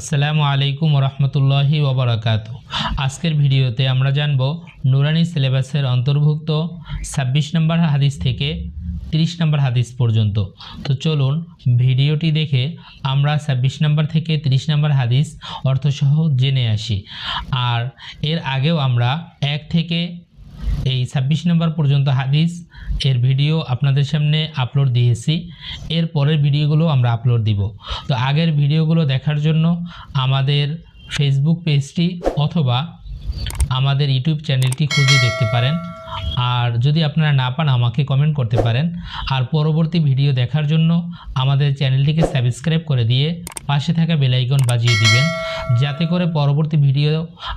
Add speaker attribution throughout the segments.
Speaker 1: আসসালামু আলাইকুম রহমতুল্লাহি ওবরাকাত। আজকের ভিডিওতে আমরা জানব নুরানি সিলেবাসের অন্তর্ভুক্ত ছাব্বিশ নম্বর হাদিস থেকে তিরিশ নম্বর হাদিস পর্যন্ত। তো চলুন ভিডিওটি দেখে আমরা ছাব্বিশ নম্বর থেকে তিরিশ নম্বর হাদিস অর্থসহ জেনে আসি। আর এর আগেও আমরা এক থেকে এই ছাব্বিশ নম্বর পর্যন্ত হাদিস, এর ভিডিও আপনাদের সামনে আপলোড দিয়েছি। এর পরের ভিডিওগুলো আমরা আপলোড দিব। তো আগের ভিডিওগুলো দেখার জন্য আমাদের ফেসবুক পেজটি অথবা আমাদের ইউটিউব চ্যানেলটি খুঁজে দেখতে পারেন। আর যদি আপনারা না পান, আমাকে কমেন্ট করতে পারেন। আর পরবর্তী ভিডিও দেখার জন্য আমাদের চ্যানেলটিকে সাবস্ক্রাইব করে দিয়ে পাশে থাকা বেলাইকন বাজিয়ে দিবেন, যাতে করে পরবর্তী ভিডিও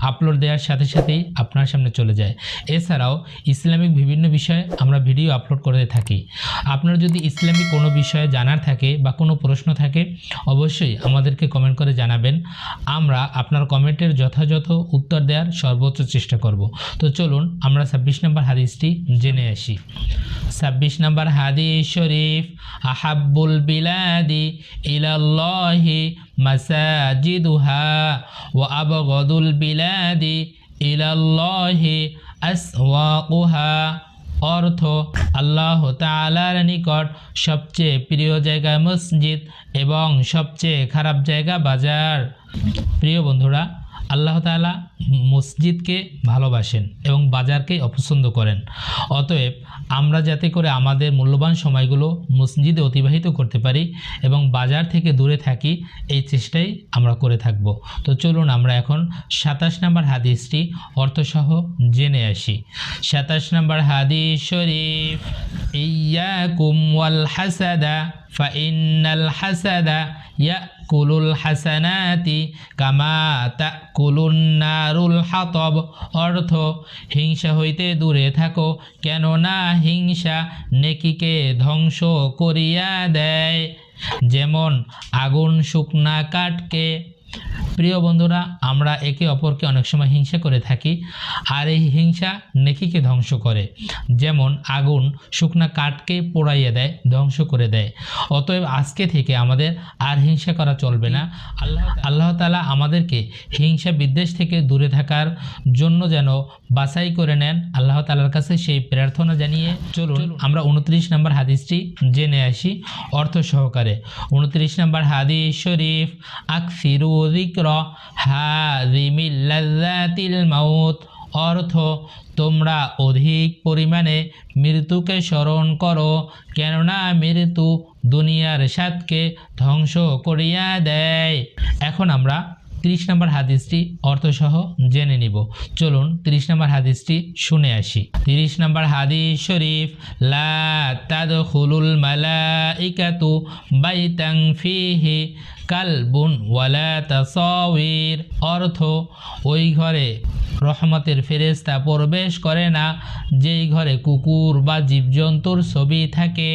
Speaker 1: আপলোড দেওয়ার সাথে সাথেই আপনার সামনে চলে যায়। এছাড়াও, ইসলামিক বিভিন্ন বিষয়ে আমরা ভিডিও আপলোড করে থাকি। আপনার যদি ইসলামিক কোনো বিষয়ে জানার থাকে বা কোনো প্রশ্ন থাকে, অবশ্যই আমাদেরকে কমেন্ট করে জানাবেন। আমরা আপনার কমেন্টের যথাযথ উত্তর দেওয়ার সর্বোচ্চ চেষ্টা করব। তো চলুন, আমরা ছাব্বিশ নম্বর হাদিসটি জেনে আসি। ছাব্বিশ নম্বর হাদিস শরীফ, আহাব্বুল বিলাদি ইলাল্লাহি মাসাজিদুহা ও আবগদুল বিলাদি ইলাল্লাহি আসওয়াকুহা। অর্থ, আল্লাহ তালার নিকট সবচেয়ে প্রিয় জায়গা মসজিদ এবং সবচেয়ে খারাপ জায়গা বাজার। প্রিয় বন্ধুরা আল্লাহ তালা মসজিদকে ভালোবাসেন এবং বাজারকে অপছন্দ করেন। অতএব আমরা যাতে করে আমাদের মূল্যবান সময়গুলো মসজিদে অতিবাহিত করতে পারি এবং বাজার থেকে দূরে থাকি, এই চেষ্টাই আমরা করে থাকব। তো চলুন আমরা এখন সাতাশ নম্বর হাদিসটি অর্থসহ জেনে আসি। সাতাশ নম্বর হাদিস শরীফ ইয়াকুম ওয়াল হাসাদা ফাইনাল হাসাদা ইয়াকুলুল হাসানাতি কামা তা কুলুন নারুল হাতব। অর্থ, হিংসা হইতে দূরে থাকো, কেননা হিংসা নেকিকে ধ্বংস করিয়া দেয়। যেমন আগুন শুকনা কাঠকে প্রিয় বন্ধুরা আমরা একে অপরকে অনেক সময় হিংসা করে থাকি আর এই হিংসা নেকিকে ধ্বংস করে। যেমন আগুন শুকনা কাঠকে পোড়াইয়ে দেয় ধ্বংস করে দেয়। অতএব আজকে থেকে আমাদের আর হিংসা করা চলবে না। আল্লাহ আল্লাহ তালা আমাদেরকে হিংসা বিদ্বেষ থেকে দূরে থাকার জন্য যেন বাছাই করে নেন। আল্লাহ তালার কাছে সেই প্রার্থনা জানিয়ে চলুন আমরা উনত্রিশ নম্বর হাদিসটি জেনে আসি অর্থ সহকারে। উনত্রিশ নম্বর হাদিস শরীফ আকফিরু যিকর হাযিমিল লাযাতিল মাউত অর্থ, তোমরা অধিক পরিমাণে মৃত্যুকে স্মরণ করো, কেননা মৃত্যু দুনিয়ার স্বাদকে ধ্বংস করিয়া দেয়। এখন আমরা তিরিশ নম্বর হাদিসটি অর্থসহ জেনে নিব। চলুন তিরিশ নম্বর হাদিসটি শুনে আসি। তিরিশ নম্বর হাদিস শরীফ, লা তাদখুলুল মালাইকাতু বাইতাং ফিহি কালবুন ওয়ালা তাসাওয়ির। অর্থ, ওই ঘরে রহমতের ফেরেস্তা প্রবেশ করে না, যেই ঘরে কুকুর বা জীবজন্তুর ছবি থাকে।